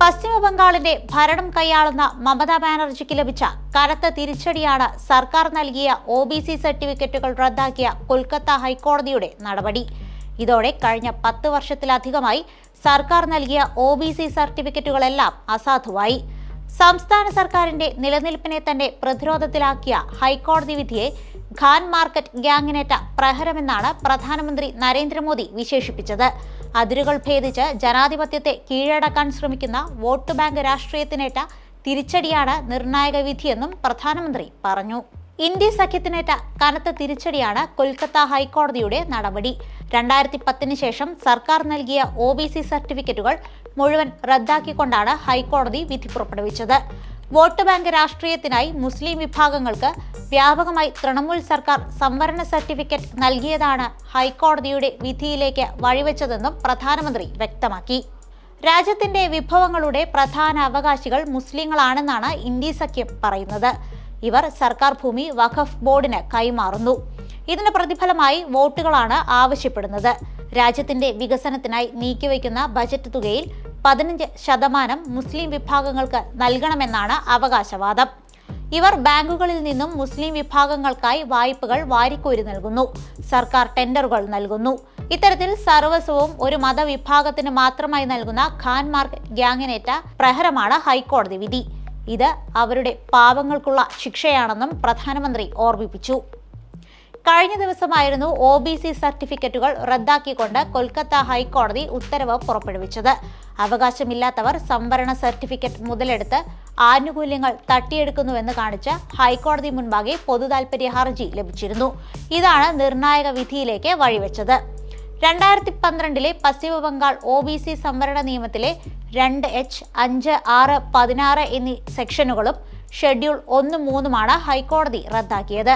പശ്ചിമ ബംഗാളിന്റെ ഭരണം കൈയാളുന്ന മമതാ ബാനർജിക്ക് ലഭിച്ച കനത്ത തിരിച്ചടിയാണ് സർക്കാർ നൽകിയ ഒ ബി സി സർട്ടിഫിക്കറ്റുകൾ റദ്ദാക്കിയ കൊൽക്കത്ത ഹൈക്കോടതിയുടെ നടപടി. ഇതോടെ കഴിഞ്ഞ പത്ത് വർഷത്തിലധികമായി സർക്കാർ നൽകിയ ഒ ബി സി സർട്ടിഫിക്കറ്റുകളെല്ലാം അസാധുവായി. സംസ്ഥാന സർക്കാരിന്റെ നിലനിൽപ്പിനെ തന്നെ പ്രതിരോധത്തിലാക്കിയ ഹൈക്കോടതി വിധിയെ ഖാൻ മാർക്കറ്റ് ഗ്യാങ്ങിനേറ്റ പ്രഹരമെന്നാണ് പ്രധാനമന്ത്രി നരേന്ദ്രമോദി വിശേഷിപ്പിച്ചത്. അതിരുകൾ ഭേദിച്ച് ജനാധിപത്യത്തെ കീഴടക്കാൻ ശ്രമിക്കുന്ന വോട്ട് ബാങ്ക് രാഷ്ട്രീയത്തിനേറ്റ തിരിച്ചടിയാണ് നിർണായക വിധിയെന്നും പ്രധാനമന്ത്രി പറഞ്ഞു. ഇന്ത്യ സഖ്യത്തിനേറ്റ കനത്ത തിരിച്ചടിയാണ് കൊൽക്കത്ത ഹൈക്കോടതിയുടെ നടപടി. രണ്ടായിരത്തി പത്തിന് ശേഷം സർക്കാർ നൽകിയ ഒ ബി സി സർട്ടിഫിക്കറ്റുകൾ മുഴുവൻ റദ്ദാക്കിക്കൊണ്ടാണ് ഹൈക്കോടതി വിധി പുറപ്പെടുവിച്ചത്. വോട്ട് ബാങ്ക് രാഷ്ട്രീയത്തിനായി മുസ്ലിം വിഭാഗങ്ങൾക്ക് വ്യാപകമായി തൃണമൂൽ സർക്കാർ സംവരണ സർട്ടിഫിക്കറ്റ് നൽകിയതാണ് ഹൈക്കോടതിയുടെ വിധിയിലേക്ക് വഴിവെച്ചതെന്നും പ്രധാനമന്ത്രി വ്യക്തമാക്കി. രാജ്യത്തിന്റെ വിഭവങ്ങളുടെ പ്രധാന അവകാശികൾ മുസ്ലിങ്ങളാണെന്നാണ് ഇന്ത്യ സഖ്യം പറയുന്നത്. ഇവർ സർക്കാർ ഭൂമി വഖഫ് ബോർഡിന് കൈമാറുന്നു. ഇതിന് പ്രതിഫലമായി വോട്ടുകളാണ് ആവശ്യപ്പെടുന്നത്. രാജ്യത്തിന്റെ വികസനത്തിനായി നീക്കിവയ്ക്കുന്ന ബജറ്റ് തുകയിൽ പതിനഞ്ച് ശതമാനം മുസ്ലിം വിഭാഗങ്ങൾക്ക് നൽകണമെന്നാണ് അവകാശവാദം. ഇവർ ബാങ്കുകളിൽ നിന്നും മുസ്ലിം വിഭാഗങ്ങൾക്കായി വായ്പകൾ വാരിക്കോരി നൽകുന്നു. സർക്കാർ ടെൻഡറുകൾ നൽകുന്നു. ഇത്തരത്തിൽ സർവസ്വവും ഒരു മതവിഭാഗത്തിന് മാത്രമായി നൽകുന്ന ഖാൻമാർക്ക് ഗ്യാങ്ങിനേറ്റ പ്രഹരമാണ് ഹൈക്കോടതി വിധി. ഇത് അവരുടെ പാപങ്ങൾക്കുള്ള ശിക്ഷയാണെന്നും പ്രധാനമന്ത്രി ഓർമ്മിപ്പിച്ചു. കഴിഞ്ഞ ദിവസമായിരുന്നു ഒ ബി സി സർട്ടിഫിക്കറ്റുകൾ റദ്ദാക്കിക്കൊണ്ട് കൊൽക്കത്ത ഹൈക്കോടതി ഉത്തരവ് പുറപ്പെടുവിച്ചത്. അവകാശമില്ലാത്തവർ സംവരണ സർട്ടിഫിക്കറ്റ് മുതലെടുത്ത് ആനുകൂല്യങ്ങൾ തട്ടിയെടുക്കുന്നുവെന്ന് കാണിച്ച് ഹൈക്കോടതി മുൻപാകെ പൊതുതാൽപര്യ ഹർജി ലഭിച്ചിരുന്നു. ഇതാണ് നിർണായക വിധിയിലേക്ക് വഴിവെച്ചത്. രണ്ടായിരത്തി പന്ത്രണ്ടിലെ പശ്ചിമ ബംഗാൾ ഒ ബി സി സംവരണ നിയമത്തിലെ രണ്ട് എച്ച് അഞ്ച് ആറ് പതിനാറ് എന്നീ സെക്ഷനുകളും ഷെഡ്യൂൾ ഒന്ന് മൂന്നുമാണ് ഹൈക്കോടതി റദ്ദാക്കിയത്.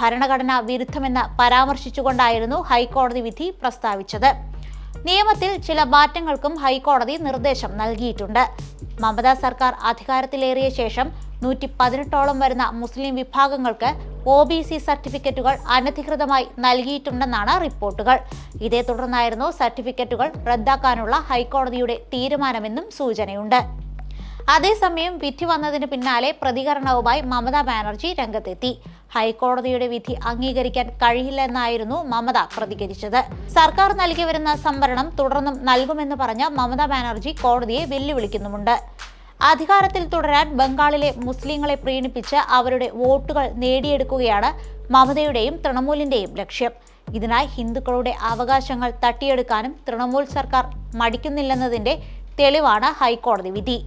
ഭരണഘടനാ വിരുദ്ധമെന്ന് പരാമർശിച്ചുകൊണ്ടായിരുന്നു ഹൈക്കോടതി വിധി പ്രസ്താവിച്ചത്. നിയമത്തിൽ ചില മാറ്റങ്ങൾക്കും ഹൈക്കോടതി നിർദ്ദേശം നൽകിയിട്ടുണ്ട്. മമത സർക്കാർ അധികാരത്തിലേറിയ ശേഷം നൂറ്റി പതിനെട്ടോളം വരുന്ന മുസ്ലിം വിഭാഗങ്ങൾക്ക് ഒ ബി സി സർട്ടിഫിക്കറ്റുകൾ അനധികൃതമായി നൽകിയിട്ടുണ്ടെന്നാണ് റിപ്പോർട്ടുകൾ. ഇതേ തുടർന്നായിരുന്നു സർട്ടിഫിക്കറ്റുകൾ റദ്ദാക്കാനുള്ള ഹൈക്കോടതിയുടെ തീരുമാനമെന്നും സൂചനയുണ്ട്. അതേസമയം വിധി വന്നതിന് പിന്നാലെ പ്രതികരണവുമായി മമതാ ബാനർജി രംഗത്തെത്തി. ഹൈക്കോടതിയുടെ വിധി അംഗീകരിക്കാൻ കഴിയില്ലെന്നായിരുന്നു മമത പ്രതികരിച്ചത്. സർക്കാർ നൽകി വരുന്ന സംവരണം തുടർന്നും നൽകുമെന്ന് പറഞ്ഞ മമത ബാനർജി കോടതിയെ വെല്ലുവിളിക്കുന്നുമുണ്ട്. അധികാരത്തിൽ തുടരാൻ ബംഗാളിലെ മുസ്ലിങ്ങളെ പ്രീണിപ്പിച്ച് അവരുടെ വോട്ടുകൾ നേടിയെടുക്കുകയാണ് മമതയുടെയും തൃണമൂലിന്റെയും ലക്ഷ്യം. ഇതിനായി ഹിന്ദുക്കളുടെ അവകാശങ്ങൾ തട്ടിയെടുക്കാനും തൃണമൂൽ സർക്കാർ മടിക്കുന്നില്ലെന്നതിന്റെ തെളിവാണ് ഹൈക്കോടതി വിധി.